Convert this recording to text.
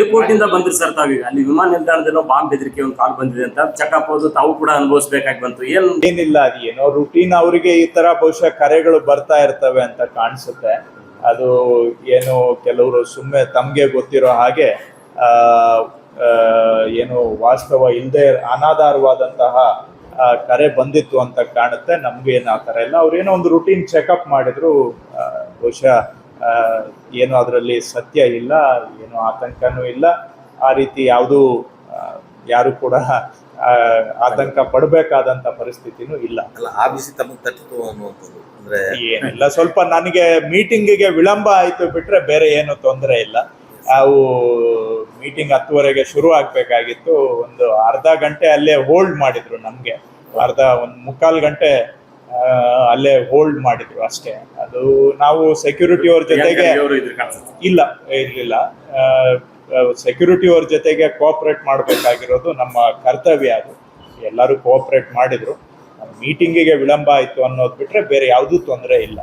Airport ಇಂದ ಬಂದ್ರಿ sir ತಾವೀಗ. ಅಲ್ಲಿ ವಿಮಾನ ನಿಲ್ದಾಣದಲ್ಲಿ ಬಾಂಬ್ ಬೆದರಿಕೆ ಒಂದು ಕಾಲ್ ಬಂದಿದೆ ಅಂತ. ಚೆಕಪ್ ಹೋದ್ರು ತಾವು ಕೂಡ ಅನುಭವಿಸಬೇಕಾಗಿ ಬಂತು. ಏನ್ ಏನಿಲ್ಲ, ಅದು ಏನೋ ರುಟೀನ್ ಅವರಿಗೆ ಈ ತರ ಬಹುಶಃ ಕರೆಗಳು ಬರ್ತಾ ಇರ್ತವೆ ಅಂತ ಕಾಣಿಸುತ್ತೆ. ಅದು ಏನು ಕೆಲವರು ಸುಮ್ಮನೆ ತಮಗೆ ಗೊತ್ತಿರೋ ಹಾಗೆ ಏನು ವಾಸ್ತವ ಇಲ್ಲದೆ ಅನಾಧಾರವಾದಂತಹ ಕರೆ ಬಂದಿತ್ತು ಅಂತ ಕಾಣುತ್ತೆ. ನಮ್ಗೆ ಏನು ಆ ಥರ ಇಲ್ಲ. ಅವ್ರೇನೋ ಒಂದು ರುಟೀನ್ ಚೆಕಪ್ ಮಾಡಿದ್ರು. ಬಹುಶಃ ಏನು ಅದರಲ್ಲಿ ಸತ್ಯ ಇಲ್ಲ ಏನು ಆತಂಕನೂ ಇಲ್ಲ. ಆ ರೀತಿ ಯಾವುದೂ ಯಾರು ಕೂಡ ಆತಂಕ ಪಡಬೇಕಾದಂತ ಪರಿಸ್ಥಿತಿನೂ ಇಲ್ಲ. ತಟ್ಟಿತು ಅನ್ನುವಂಥದ್ದು ಅಂದ್ರೆ ಏನಿಲ್ಲ. ಸ್ವಲ್ಪ ನನಗೆ ಮೀಟಿಂಗಿಗೆ ವಿಳಂಬ ಆಯ್ತು ಬಿಟ್ರೆ ಬೇರೆ ಏನು ತೊಂದರೆ ಇಲ್ಲ. ನಾವು ಮೀಟಿಂಗ್ ಹತ್ತುವರೆಗೆ ಶುರು ಆಗ್ಬೇಕಾಗಿತ್ತು. ಒಂದು ಅರ್ಧ ಗಂಟೆ ಅಲ್ಲೇ ಹೋಲ್ಡ್ ಮಾಡಿದ್ರು ನಮ್ಗೆ. ಅರ್ಧ ಒಂದು ಮುಕ್ಕಾಲು ಗಂಟೆ ಅಲ್ಲೇ ಹೋಲ್ಡ್ ಮಾಡಿದ್ರು ಅಷ್ಟೇ. ಅದು ನಾವು ಸೆಕ್ಯೂರಿಟಿ ಅವ್ರ ಜೊತೆಗೆ ಇಲ್ಲ ಇರ್ಲಿಲ್ಲ. ಸೆಕ್ಯೂರಿಟಿ ಅವ್ರ ಜೊತೆಗೆ ಕೋಆಪರೇಟ್ ಮಾಡಬೇಕಾಗಿರೋದು ನಮ್ಮ ಕರ್ತವ್ಯ ಅದು. ಎಲ್ಲರೂ ಕೋಆಪರೇಟ್ ಮಾಡಿದ್ರು. ಮೀಟಿಂಗಿಗೆ ವಿಳಂಬ ಆಯ್ತು ಅನ್ನೋದು ಬಿಟ್ರೆ ಬೇರೆ ಯಾವುದೂ ತೊಂದರೆ ಇಲ್ಲ.